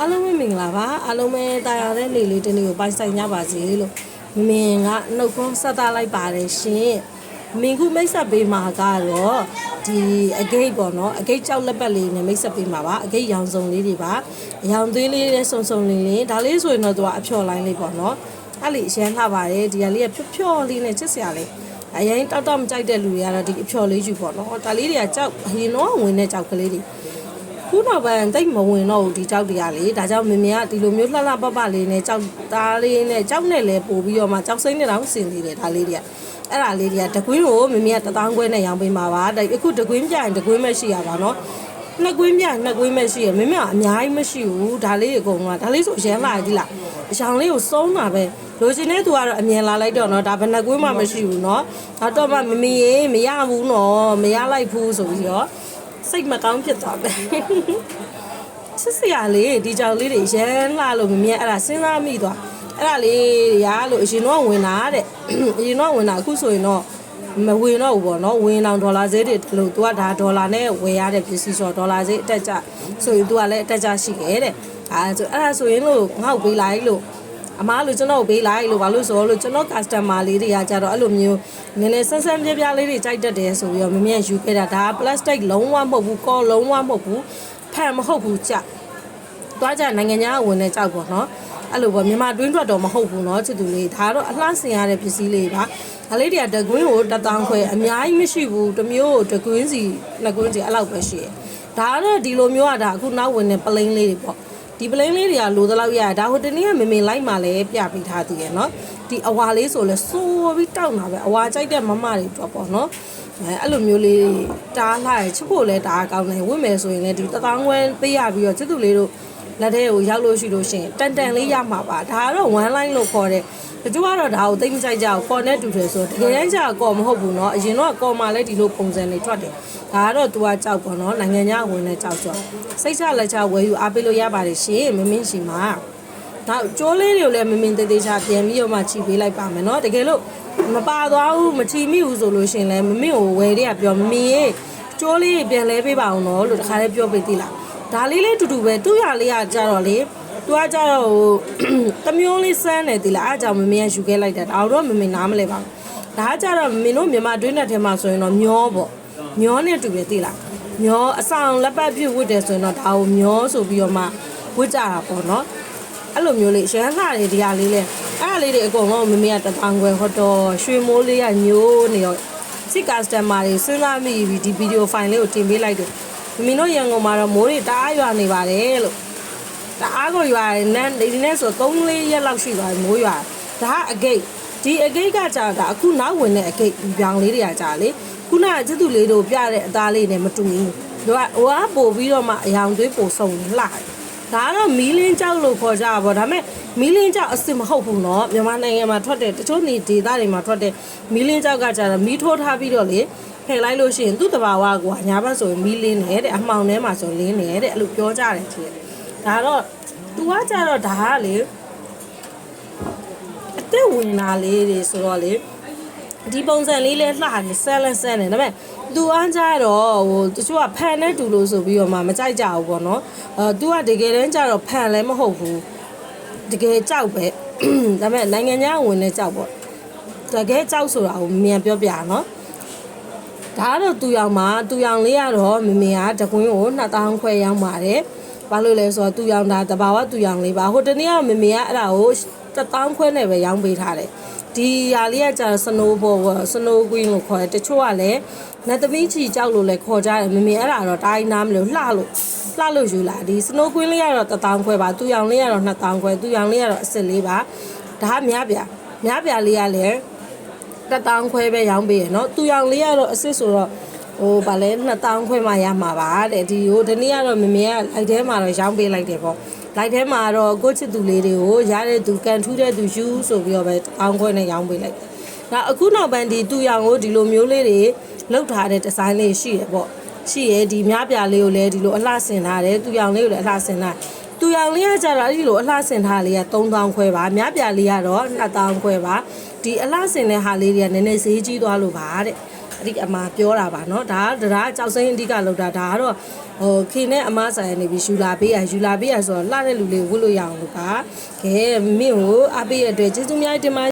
အားလုံးပဲမင်္ဂလာပါအားလုံးပဲတာယာတဲ့နေ့လေးတစ်နေ့ကိုပိုင်ဆိုင်ကြပါစေလို့မင်ကနှုတ်ခွန်းဆက်သားလိုက်ပါတယ်ရှင်မင်ခုမိတ်ဆက်ပေးမှာကတော့ဒီအဂိတ်ပေါ့နော်အဂိတ်ကြောက်လက်ပတ်လေးနဲ့မိတ်ဆက်ပေးမှာပါအဂိတ်ရောင်စုံလေးတွေပါအရောင်သွေးလေးနဲ့စုံစုံလေးလေးဒါလေးဆိုရင်တော့သူကအဖျော်လိုင်းလေးပေါ့နော်အဲ့လေအရန်လှပါတယ်ဒီကလေးကဖြော့ဖြော့လေးနဲ့ချစ်စရာလေးအရင်တောက်တောက်မကြိုက်တဲ့လူတွေကတော့ဒီအဖျော်လေးယူပေါ့နော်ဒါလေးတွေကကြောက်အရင်တော့ဝင်တဲ့ကြောက်ကလေးတွေ ခုနောက်ပိုင်းတိတ်မဝင်တော့ဘူးဒီကြောက်တရားလေဒါကြောင့်မမေကဒီလိုမျိုးလှလှပပလေးနဲ့ကြောက်သားလေးနဲ့ကြောက်နဲ့လဲပို့ပြီးတော့မှကြောက်စိမ့်နဲ့တောင်ဆင်သေးတယ်ဒါလေးတွေကအဲ့ဒါလေးတွေကတကွင်းကိုမမေကတထောင်ခွဲနဲ့ရောင်းပေးမှာပါဒါအခုတကွင်းပြရင်တကွင်းမရှိရပါတော့နှစ်ကွင်းပြနှစ်ကွင်းမရှိရမမေကအများကြီးမရှိဘူးဒါလေးအကုန်ကဒါလေးဆိုရမ်းလာကြည့်လားအချောင်လေးကိုစုံးတာပဲလိုချင်တဲ့သူကတော့အမြင်လာလိုက်တော့နော်ဒါဘယ်နှကွင်းမှမရှိဘူးနော်ဒါတော့မှမမေရေမရဘူးနော်မရလိုက်ဘူးဆိုပြီးတော့ စိတ်မကောင်းဖြစ်သွားပဲချစ်စရာလေးဒီကြောင်လေးတွေရမ်းလာလို့မမြင်အဲ့ဒါစဉ်းစားမိသွားအဲ့ဒါလေးရာလို့အရင်တော့ဝင်တာတဲ့အရင်တော့ဝင်တာအခုဆိုရင်တော့မဝင်တော့ဘူးပေါ့နော်ဝင်တော့ဒေါ်လာဈေးတွေလို့ तू ကဒါဒေါ်လာနဲ့ဝယ်ရတဲ့ပစ္စည်းဆိုတော့ဒေါ်လာဈေးအတက်ကြဆိုရင် तू ကလည်းအတက်ကြရှိခဲ့တဲ့အဲဆိုအဲ့ဒါဆိုရင်လို့ငါ့ကိုပေးလိုက်လို့ အမားလို့ကျွန်တော်ပေးလိုက်လို့ဘာလို့ဆိုတော့လို့ကျွန်တော် customer လေးတွေကကြတော့အဲ့လိုမျိုးနည်းနည်းဆန်းဆန်းပြပြလေးတွေကြိုက်တတ်တယ်ဆိုပြီးတော့မမြင်ယူခဲ့တာဒါ plastic လုံးဝမဟုတ်ဘူးကောလုံးဝမဟုတ်ဘူးဖန်မဟုတ်ဘူးကြသွားကြနိုင်ငံခြားဝင်တဲ့ကြောက်ပေါ့နော်အဲ့လိုပေါ့မြန်မာတွင်းထွက်တော့မဟုတ်ဘူးเนาะချစ်သူလေးဒါတော့အလှဆင်ရတဲ့ပစ္စည်းလေးပါဒါလေးတွေကတကွင်းကိုတထောင်ခွဲအများကြီးမရှိဘူးတစ်မျိုးကိုတကွင်းစီနှစ်ကွင်းစီအဲ့လောက်ပဲရှိတယ်ဒါကတော့ဒီလိုမျိုးကဒါအခုနောက်ဝင်တဲ့ပလိန်လေးတွေပေါ့ ဒီ plain လေးတွေကလိုသလောက်ရဒါဟိုတနေ့ကမေမေလိုက်မှလည်းပြပေးထားသေးရဲ့နော်ဒီအဝါလေးဆိုလဲစိုးပြီးတောက်တာပဲအဝါကြိုက်တဲ့မမတွေတော့ပေါ့နော်အဲအဲ့လိုမျိုးလေးတားလိုက်ချစ်ဖို့လဲတားကောင်းတယ်ဝင့်မယ်ဆိုရင်လည်းဒီတသောင်းခွဲပေးရပြီးတော့ချစ်သူလေးတို့လက်ထဲကိုရောက်လို့ရှိလို့ရှင်တန်တန်လေးရမှာပါဒါကတော့ one line လို့ခေါ်တဲ့ တချို့ကတော့ဒါကိုသိမကြိုက်ကြဘူးကော်နဲ့တူတယ်ဆိုတော့တကယ်တမ်းကျကော်မဟုတ်ဘူးเนาะအရင်တော့ကော်မှလည်းဒီလိုပုံစံလေးထွက်တယ်ဒါကတော့ तू ကကြောက်ပေါ့เนาะနိုင်ငံခြားဝင်တဲ့ကြောက်ဆိုစိတ်ချလက်ချဝယ်ယူအားပေးလို့ရပါတယ်ရှင်မမင်းရှိမှာနောက်ကျိုးလေးတွေကိုလည်းမမင်းသေးသေးချပြန်ပြီးတော့မှခြိပေးလိုက်ပါမယ်เนาะတကယ်လို့မပါသွားဘူးမချီမိဘူးဆိုလို့ရှင်လဲမမင်းကိုဝယ်တဲ့ကပြောမမင်းရေကျိုးလေးပြန်လဲပေးပါအောင်เนาะလို့တခါလေးပြောပေးသေးလားဒါလေးလေးတူတူပဲသူ့ရလေးကကြတော့လေ သူကကြတော့ဟိုတမျိုးလေးစမ်းတယ်ဒီလားအားကြောင့်မမင်းကယူခဲ့လိုက်တာဒါတော့မမင်းနားမလဲပါဘူးဒါကကြတော့မင်းတို့မြန်မာတွင်းနဲ့ထဲမှာဆိုရင်တော့မျောပေါ့မျောနဲ့တူတယ်သိလားမျောအဆောင်လက်ပတ်ပြုတ်ဝတ်တယ်ဆိုရင်တော့ဒါကိုမျောဆိုပြီးတော့မှဝတ်ကြတာပေါ့နော်အဲ့လိုမျိုးလေးရမ်းလှတယ်ဒီဟာလေးလဲအဲ့ဒါလေးတွေအကုန်လုံးမမေကတထောင်ခွဲဟောတော့ရွှေမိုးလေးကညိုးနေတော့စစ်ကစတမာတွေစဉ်းစားမိပြီဒီဗီဒီယိုဖိုင်လေးကိုတင်ပေးလိုက်တယ်မင်းတို့ရန်ကုန်မှာတော့မိုးတွေတအားရွာနေပါတယ်လို့ တအားကိုရွာတယ်နန်းဒီနေ့ဆို3 4ရက်လောက်ရှိသွားပြီမိုးရွာဒါကအဂိတ်ဒီအဂိတ်ကကြာတာအခုနောက်ဝင်တဲ့အဂိတ်ပြောင်လေးတွေကကြာလေခုနကကျသူလေးတို့ပြတဲ့အသားလေးနဲ့မတူဘူးသူကဟိုကပို့ပြီးတော့မှအယောင်သွေးပို့ဆုံလှတယ်ဒါကတော့မီးလင်းကြောက်လို့ခေါ်ကြတာပေါ့ဒါပေမဲ့မီးလင်းကြောက်အစ်စ်မဟုတ်ဘူးเนาะမြန်မာနိုင်ငံမှာထွက်တဲ့တချို့နေဒေသတွေမှာထွက်တဲ့မီးလင်းကြောက်ကကြာတော့မီးထိုးထားပြီးတော့လေဖယ်လိုက်လို့ရှိရင်သူ့တဘာဝကွာညာဘက်ဆိုရင်မီးလင်းနေတဲ့အမှောင်ထဲမှာဆိုလင်းနေတဲ့အဲ့လိုပြောကြတယ်ချစ် ဒါတော့ तू ကကြတော့ဒါကလေအသက်ဝင်လာလေးတွေဆိုတော့လေဒီပုံစံလေးလဲလှတယ်ဆန်လန်ဆန်တယ်ဒါပေမဲ့သူအားကြတော့ဟိုတချို့ကဖန်နဲ့တူလို့ဆိုပြီးတော့မှမကြိုက်ကြဘူးပေါ့နော်အဲသူကတကယ်တမ်းကြတော့ဖန်လည်းမဟုတ်ဘူးတကယ်ကြောက်ပဲဒါပေမဲ့နိုင်ငံခြားဝင်နေကြောက်ပေါ့တကယ်ကြောက်ဆိုတာကိုမြန်ပြောပြနော်ဒါကတော့သူရောင်မှာသူရောင်လေးကတော့မမေကတကွင်းကို2000ခွဲရောင်းပါတယ် ဘာလို့လဲဆိုတော့သူရောင်တာတဘာဝသူရောင်လေးပါဟိုတနေ့ကမမေကအဲ့ဒါကို1000ခွဲနဲ့ပဲရောင်းပေးထားတယ်ဒီဟာလေးကကျတော့ snow ball snow queen လို့ခေါ်တယ်တချို့ကလည်းနတ်သမီးချီကြောက်လို့လည်းခေါ်ကြတယ်မမေအဲ့ဒါတော့တိုင်းနားမလို့လှလို့လှလို့ယူလာဒီ snow queen လေးကတော့1000ခွဲပါသူရောင်လေးကတော့2000ခွဲသူရောင်လေးကတော့အစ်စ်လေးပါဒါကများပြများပြလေးကလည်းတက်တောင်းခွဲပဲရောင်းပေးရနော်သူရောင်လေးကတော့အစ်စ်ဆိုတော့ ဟိုဗာလဲ2000ခွဲမှရမှာပါတဲ့ဒီဟိုဒီနေ့ကတော့မမေကလိုက်ထဲမှာတော့ရောင်းပေးလိုက်တယ်ပေါ့လိုက်ထဲမှာတော့ကိုချစ်သူလေးတွေကိုရတဲ့သူကန်ထူးတဲ့သူယူဆိုပြီးတော့ပဲတောင်းခွဲနဲ့ရောင်းပေးလိုက်တယ်ဒါအခုနောက်ပိုင်းဒီသူရောင်ကိုဒီလိုမျိုးလေးတွေလောက်ထားတဲ့ဒီဇိုင်းလေးရှိရပေါ့ရှိရဒီများပြလေးကိုလည်းဒီလိုအလှဆင်ထားတယ်သူရောင်လေးကိုလည်းအလှဆင်ထားသူရောင်လေးကကြတော့အဲ့ဒီလိုအလှဆင်ထားလေးက3000ခွဲပါများပြလေးကတော့2000ခွဲပါဒီအလှဆင်တဲ့ဟာလေးတွေကနည်းနည်းဈေးကြီးသွားလို့ပါတဲ့ အဓိကအမပြောတာပါเนาะဒါကဒါကကြောက်စိမ့်အဓိကလောက်တာဒါကတော့ဟိုခေနဲ့အမဆိုင်နေပြီးယူလာပေးရယူလာပေးရဆိုတော့လှတဲ့လူလေးဝတ်လို့ရအောင်လို့ပါခဲမင်းကိုအပေးရတဲ့ကျေးဇူးများတင်ပါ